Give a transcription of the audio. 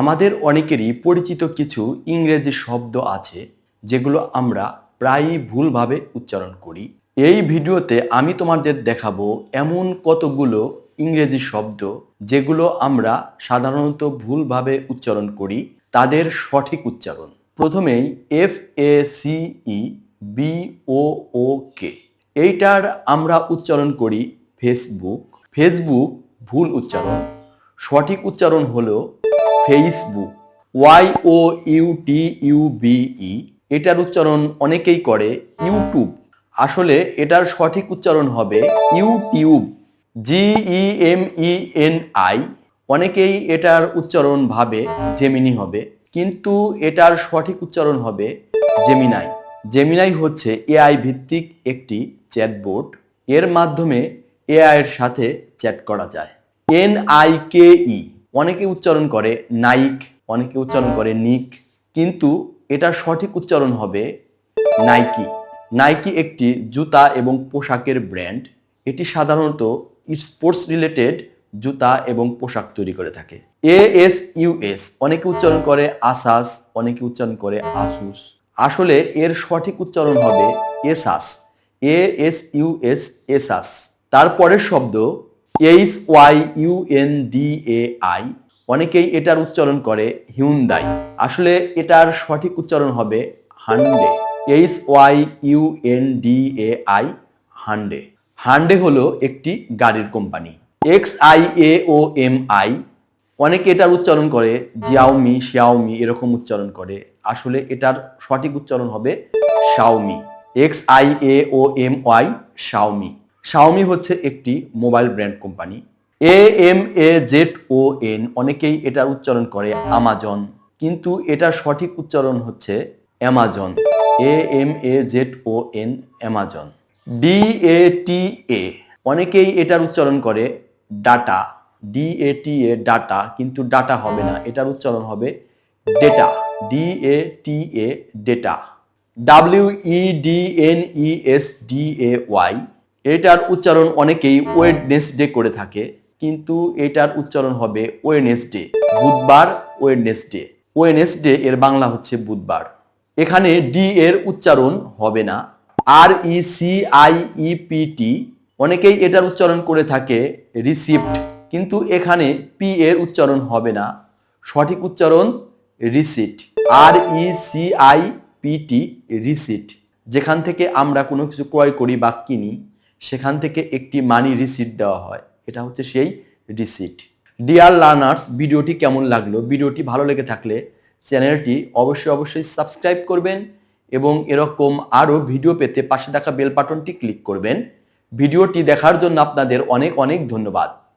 আমাদের অনেকেরই পরিচিত কিছু ইংরেজি শব্দ আছে যেগুলো আমরা প্রায়ই ভুলভাবে উচ্চারণ করি। এই ভিডিওতে আমি তোমাদের দেখাবো এমন কতগুলো ইংরেজি শব্দ যেগুলো আমরা সাধারণত ভুলভাবে উচ্চারণ করি, তাদের সঠিক উচ্চারণ। প্রথমেই F A C E B O O K এইটার আমরা উচ্চারণ করি ফেসবুক ফেসবুক ভুল উচ্চারণ। সঠিক উচ্চারণ হলো Facebook Y O U T U B E এটার উচ্চারণ অনেকেই করে ইউটিউব আসলে এটার সঠিক উচ্চারণ হবে YouTube G E M E N I অনেকেই এটার উচ্চারণ ভাবে জেমিনি হবে, কিন্তু এটার সঠিক উচ্চারণ হবে জেমিনাই জেমিনাই হচ্ছে এআই ভিত্তিক একটি চ্যাটবোর্ড এর মাধ্যমে এআই এর সাথে চ্যাট করা যায়। এন আই কে ই অনেকে উচ্চারণ করে নাইক, অনেকে উচ্চারণ করে নিক, কিন্তু এটার সঠিক উচ্চারণ হবে নাইকি। নাইকি একটি জুতা এবং পোশাকের ব্র্যান্ড। এটি সাধারণত স্পোর্টস রিলেটেড জুতা এবং পোশাক তৈরি করে থাকে। এ এস ইউএস অনেকে উচ্চারণ করে আসাস, অনেকে উচ্চারণ করে আসুস। আসলে এর সঠিক উচ্চারণ হবে Asus, A S U S Asus. তারপরের শব্দ H Y U N D A I অনেকেই এটার উচ্চারণ করে হিউন্দাই আসলে এটার সঠিক উচ্চারণ হবে Hyundai H Y U N D A I Hyundai Hyundai হলো একটি গাড়ির company. X I A O M I অনেকে এটার উচ্চারণ করে জিয়াওমি শিয়াওমি এরকম উচ্চারণ করে। আসলে এটার সঠিক উচ্চারণ হবে Xiaomi X I A O M Y Xiaomi Xiaomi হচ্ছে একটি mobile brand company A M A Z O N অনেকেই এটার উচ্চারণ করে আমাজন কিন্তু এটার সঠিক উচ্চারণ হচ্ছে Amazon A M A Z O N Amazon D A T A অনেকেই এটার উচ্চারণ করে data D A T A data কিন্তু ডাটা হবে না, এটার উচ্চারণ হবে data D A T A data W E D N E S D A Y এটার উচ্চারণ অনেকেই ওয়েডনেসডে করে থাকে, কিন্তু এটার উচ্চারণ হবে ওয়েনেসডে বুধবার ওয়েডনেসডে ওয়েনেসডে এর বাংলা হচ্ছে বুধবার। এখানে ডি এর উচ্চারণ হবে না। R E C I E P T অনেকেই এটার উচ্চারণ করে থাকে রিসিপ্ট কিন্তু এখানে পি এর উচ্চারণ হবে না। সঠিক উচ্চারণ receipt R E C I P T receipt যেখান থেকে আমরা কোনো কিছু ক্রয় করি বা কিনি সেখান থেকে একটি মানি রিসিট দেওয়া হয়। এটা হচ্ছে সেই রিসিট ডিয়ার লার্নার্স ভিডিওটি কেমন লাগল? ভিডিওটি ভালো লেগে থাকলে চ্যানেলটি অবশ্যই অবশ্যই সাবস্ক্রাইব করবেন এবং এরকম আরও ভিডিও পেতে পাশে থাকা বেল বাটনটি ক্লিক করবেন। ভিডিওটি দেখার জন্য আপনাদের অনেক অনেক ধন্যবাদ।